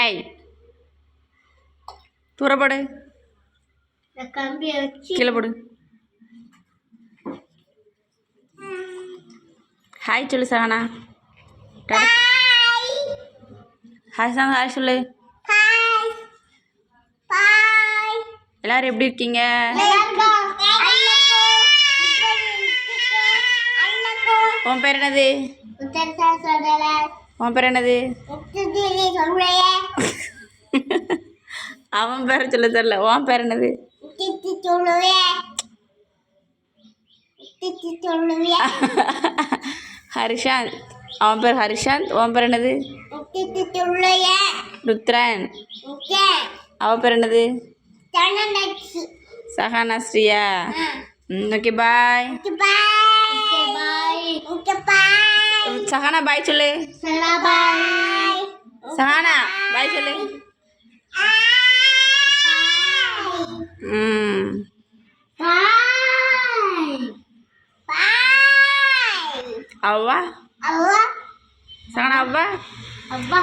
ஏய் தூரப்படு. கீழே போடு. ஹாய் சொல்லு சகனா ஹாய் சாங் ஹாய் சொல்லு. எல்லாரும் எப்படி இருக்கீங்க? உன் பேர் என்னது? உன் பேர் என்னது? அவன் பேரை சொல்ல தெரியல. உன் பேர் என்னது? ஹரிஷாந்த். அவன் பேர் ஹரிஷாந்த். உன் பேர் என்னது? ருத்ரன். அவன் பேர் என்னது? Sahana Shriya okay bye Sahana bye சொல்லு சஹானா பாய் சொல்லு ம் அவ்வா சஹானா அவ்வா அவ்வா